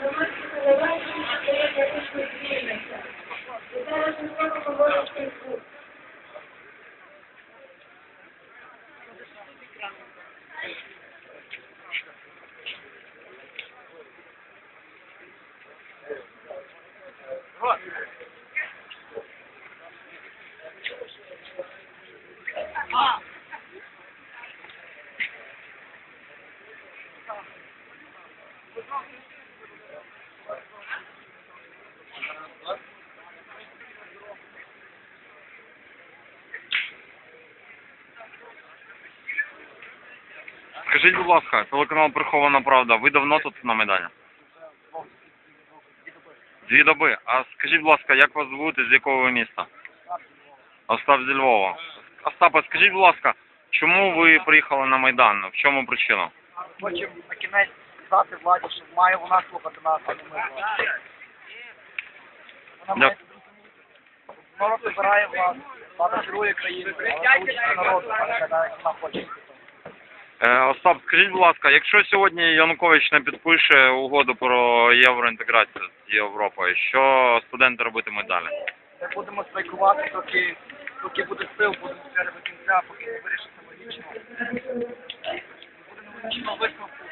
Громадські телебачення, яке є для тих, хто зміниться. І зараз ми зробимо говорити. Скажіть, будь ласка, телеканал Прихована Правда, ви давно тут на Майдані? Дві доби. А скажіть, будь ласка, як вас звуть і з якого ви міста? Остап зі Львова. Остапе, скажіть, будь ласка, чому ви приїхали на Майдан? В чому причина? Хочемо на кінець сказати владі, що має вона слухати нас, а не ми. Вона має народ вибирає владу, влада керує країною, але а не як вона хоче. Е, Остап, скажіть, будь ласка, якщо сьогодні Янукович не підпише угоду про євроінтеграцію з Європою, що студенти робитимуть далі? Ми будемо страйкувати, поки, поки буде сил, будемо стояти до кінця, поки не вирішиться логічно. Будемо логічно висновку,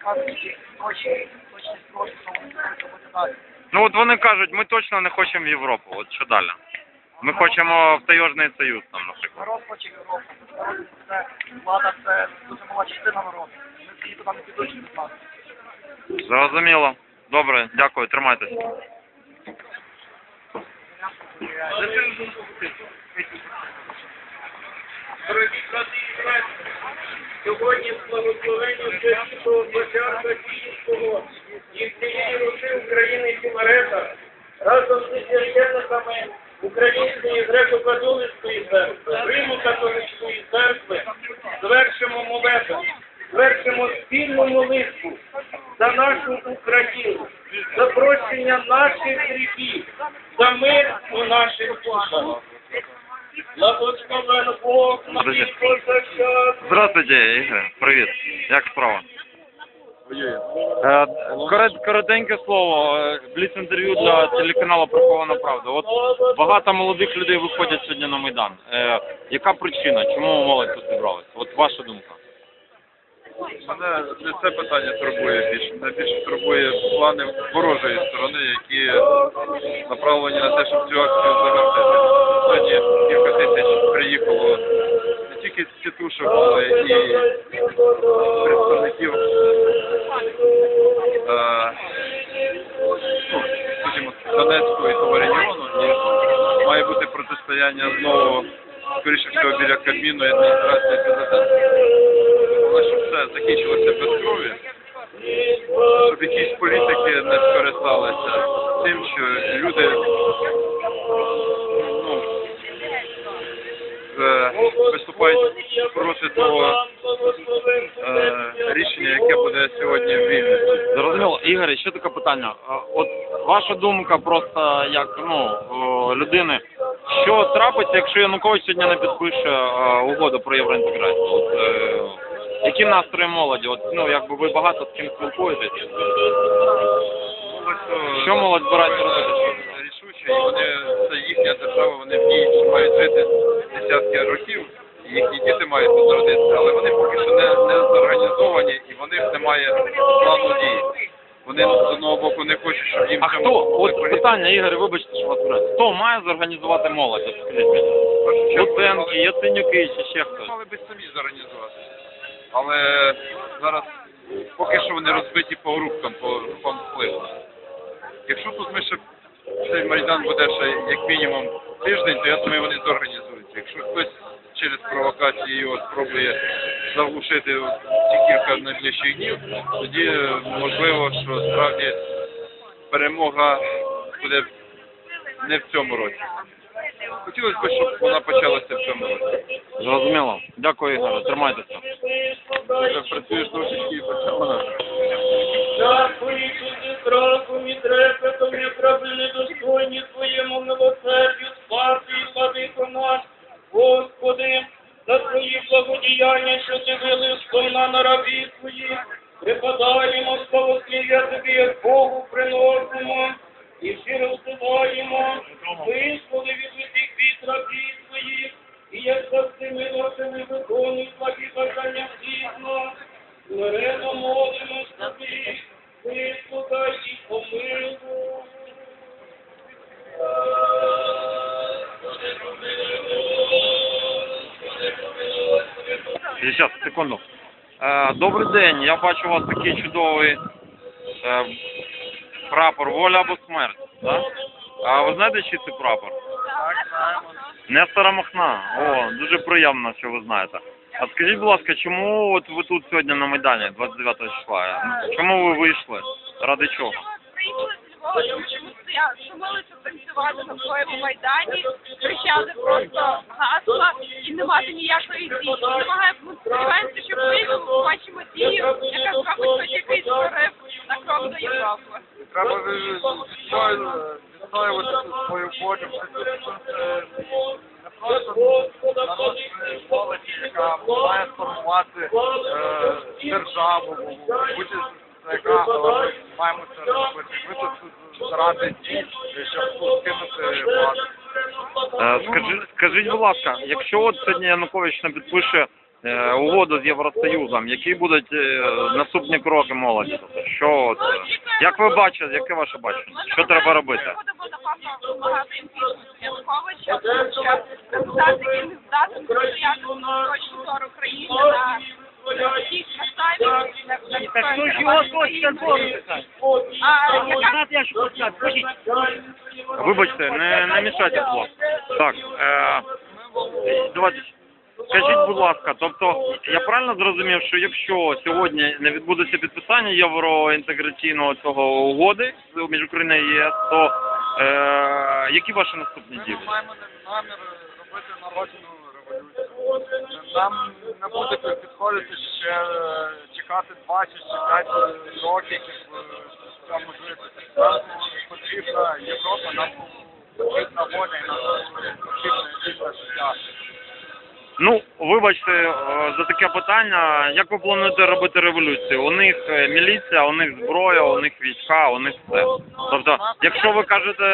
скажуть, які точні, точні строки, що вони будуть робити далі. Ну от вони кажуть, ми точно не хочемо в Європу. От що далі? Ми хочемо в Таєжний Союз там, наприклад. Народ це влада це дуже мала частина народу. Ми всі туди не підуть нас. Зрозуміло. Добре, дякую, братці, сьогодні з благословенням Святого Патріарха Київського і всієї Руші України Філарета разом зі священниками Української греко-католицької церкви, Риму-католицької церкви Здравствуйте, Ігор. Привіт. Як справа? Е, корот- коротеньке слово. е, Бліц-інтерв'ю для телеканалу Прихована Правда. От багато молодих людей виходять сьогодні на Майдан. Е, яка причина? Чому молодь тут зібралася? От ваша думка. Мене не це питання турбує більше. Мене більше турбує плани ворожої сторони, які направлені на те, щоб цю акцію. Сьогодні тільки тітушок, і представників е, ну, скажімо, Донецького і того регіону. Має бути протистояння знову, скоріше всього, біля Кабміну і адміністрації президента. Але щоб все закінчилося без крові, щоб якісь політики не скористалися тим, що люди е, виступають проти того е, рішення, яке буде сьогодні в Вільнюсі. Зрозуміло, Ігоре, ще таке питання. Е, От ваша думка просто як ну людини, що трапиться, якщо Янукович сьогодні не підпише е, угоду про євроінтеграцію? От, які настрої молоді? От ну якби ви багато з ким спілкуєтесь. Що молодь збирається робити? Рішуче, і вони це їхня держава, вони в ній мають жити десятки років. і Їхні діти мають тут народитися, але вони поки що не, не зорганізовані і в них немає плану дій. Вони з одного боку не хочуть, щоб їм А цьому хто? допомогли От політики. питання, Ігор, вибачте, що вас бере. Хто має зорганізувати молодь? От Скажіть мені. Луценки, Яценюки чи ще хтось? мали би самі зорганізувати. Але зараз поки що вони розбиті по групкам, по групам впливу. Якщо тут ми ще цей майдан буде ще як мінімум тиждень, то я думаю, вони зорганізуються. Якщо хтось через провокації його спробує заглушити ці кілька найближчих днів, тоді можливо, що справді перемога буде не в цьому році. Хотілося б, щоб вона почалася в цьому році. Зрозуміло. Дякую, Ігоре. Тримайтеся. Працюєш трошечки і почала. Дякую страхом і трепетом, як раби недостойні твоєму милосердю, спаси і владико наш, Господи, за твої благодіяння, що ти вилив сповна на рабі твої, припадаємо, славослів'я тобі, як Богу Зараз, секунду. Е, добрий день. Я бачу у вас такий чудовий е, прапор воля або смерть. Да? А ви знаєте, чи це прапор? Так, знаємо. Нестора Махна. О, дуже приємно, що ви знаєте. А скажіть, будь ласка, чому от ви тут сьогодні на Майдані, 29 числа? Чому ви вийшли? Ради чого? Приїхали з що ми шумилися танцювати на своєму майдані, кричали просто гасла і не мати ніякої дії. Намагаємо, сподіваємося, що вийдемо, побачимо дію, яка зробить хоч якийсь прорив на крок до Європи. Треба відстоювати свою волю, молоді, яка має сформувати е, державу, бути ми маємо це робити. Ми тут заради дій, щоб скинути владу. Е, Скажи, скажіть, будь ласка, якщо от сьогодні Янукович не підпише е, угоду з Євросоюзом, які будуть е, наступні кроки молоді? Тобто, що от, е, як ви бачите, яке ваше бачення? Що треба робити? Ми будемо напевно вимагати імпічменту Януковича, тому що результат, який не здатен стояти на точку зору країни на всіх настайних, Так що ж його точка зору така? Вибачте, не, не мішайте слово. Так, е, давайте. Скажіть, будь ласка, тобто я правильно зрозумів, що якщо сьогодні не відбудеться підписання євроінтеграційного цього угоди між Україною і ЄС, то е, які ваші наступні дії? Ми маємо намір робити народну революцію. Нам не буде підходити ще е, чекати 20 чи 5 років е, в. Нам потрібна Європа, нам потрібна воля і нам потрібне вільне життя. Ну, вибачте е, за таке питання. Як ви плануєте робити революцію? У них е, міліція, у них зброя, у них війська, у них все. Тобто, якщо ви кажете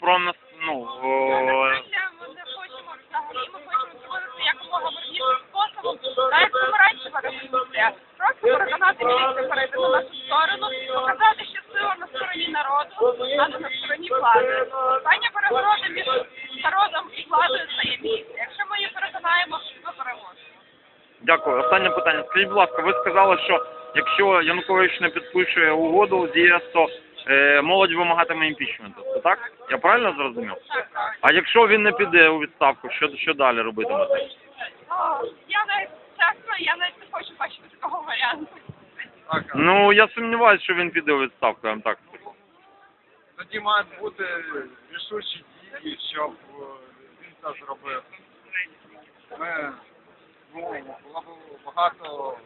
про нас, ну е, Ми не хочемо взагалі, ми хочемо зробити якомога вернішим способом, так як це революція. Переконати міліцію перейти на нашу сторону, показати, що сила на стороні народу, а не на стороні влади. Питання перегороди між народом і владою стає місце. Якщо ми її переконаємо, ми переможемо. Дякую. Останнє питання. Скажіть, будь ласка, ви сказали, що якщо Янукович не підпише угоду з ЄС, то е, молодь вимагатиме імпічменту. Це так? Я правильно зрозумів? Так, так. А якщо він не піде у відставку, що, що далі робитимете? О, Я навіть чесно, я навіть не хочу бачити такого варіанту. Ну я сумніваюся, що він піде у відставку, я вам так скажу. тоді мають бути рішучі дії, щоб е, він це зробив. Ми, ну, було б багато...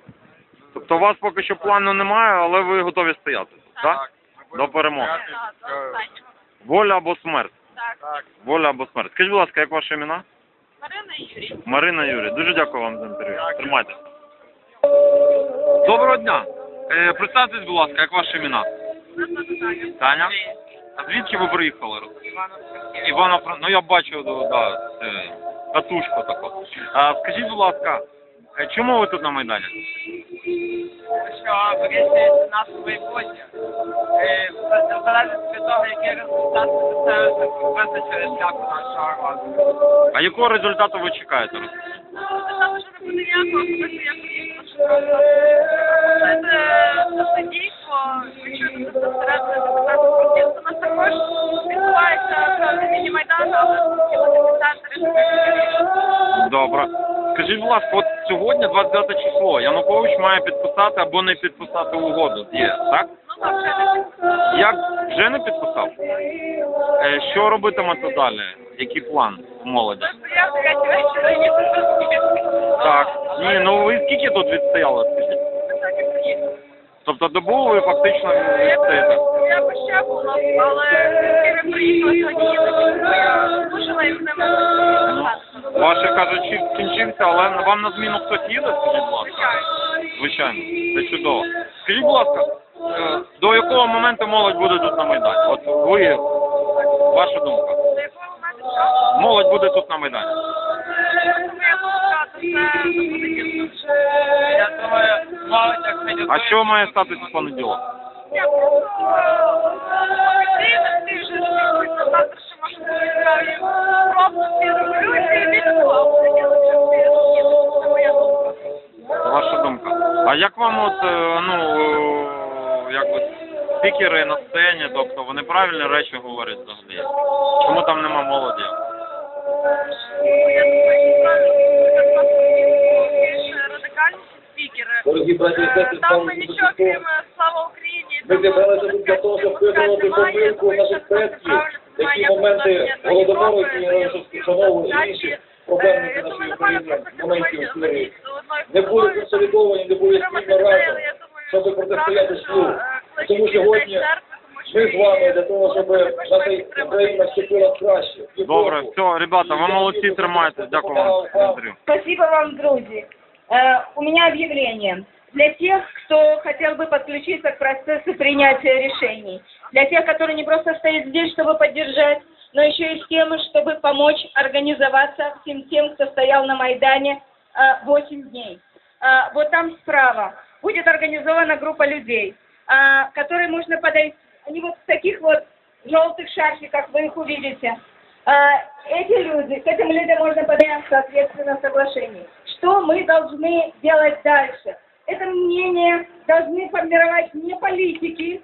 Тобто у вас поки що плану немає, але ви готові стояти, так? ми будемо До перемоги. стояти, Так, до е, останнього. Воля або смерть? Так. Так. Воля або смерть. Скажіть, будь ласка, як ваше імена? Марина Юрій. Марина Юрій, дуже дякую вам за інтерв'ю. Тримайте. Доброго дня. Е, представтесь, будь ласка, як ваші імена? Таня? А звідки ви приїхали? Івана франківськ Ну я бачу, да, да, це катушку таку. А, скажіть, будь ласка, чому ви тут на Майдані? що вирішується наше майбутнє. І в від того, який результат це визначили шляху нашого розвитку. А якого результату ви чекаєте? Сказали, що не буде ніякого, я приїхала, що просто це це дійство, відчути безпосередньо депутатів протесту. У нас також відбувається певний міні-майдан, але хотілося в центрі, Добре. Скажіть, будь ласка, от сьогодні 29 число. Янукович має підписати або не підписати угоду з ЄС, так? Як вже не підписав? Е, Що робитимете далі? Який план у молоді? Так. Ні, ну ви скільки тут відстояли, скажіть? Тобто добу ви фактично відстоїте? Я би ще була, але я приїхала сьогодні я слушала і з ними Ваше кажуть, чіп скінчився, але вам на зміну хтось їде, скажіть, будь ласка? Звичайно. Це чудово. Скажіть, будь ласка, е, до якого моменту молодь буде тут на Майдані? От ви, ваша думка. Молодь буде тут на Майдані. А що має статися в понеділок? А як вам от, е, ну, е, якось спікери на сцені, тобто вони правильні речі говорять взагалі? Чому там нема молоді? Дорогі браті і Е, сестри, Там ми нічого крім е, слава Україні. Ми зібралися тут для того, щоб немає, помилку наших предків, які моменти голодомору, які вшановували інші проблеми Е, нашої України, моментів сьогодні того, щоб Бог наша також має підтримати Україна людей. вступила в краще. в Європу. Добре, все, ребята, ви молодці, тримайте. Дякую вам за інтерв'ю. Спасибо вам, друзья. Э, у меня объявление. Для тех, кто хотел бы подключиться к процессу принятия решений. Для тех, которые не просто стоят здесь, чтобы поддержать, но еще и с тем, чтобы помочь организоваться всем тем, кто стоял на Майдане э, 8 дней. Э, вот там справа будет организована группа людей, э, которые можно подойти. они вот в таких вот желтых шарфиках, вы их увидите. А, эти люди, к этим людям можно подать соответственно соглашений. Что мы должны делать дальше? Это мнение должны формировать не политики,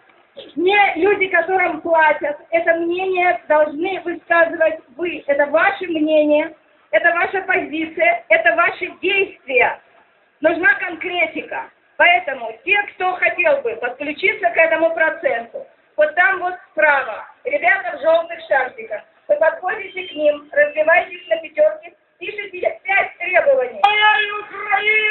не люди, которым платят. Это мнение должны высказывать вы. Это ваше мнение, это ваша позиция, это ваши действия. Нужна конкретика. Поэтому те, кто хотел бы подключиться к этому процессу, вот там вот справа, ребята в желтых шарфиках, вы подходите к ним, разбиваетесь на пятерки, пишите пять требований. Моя Україно,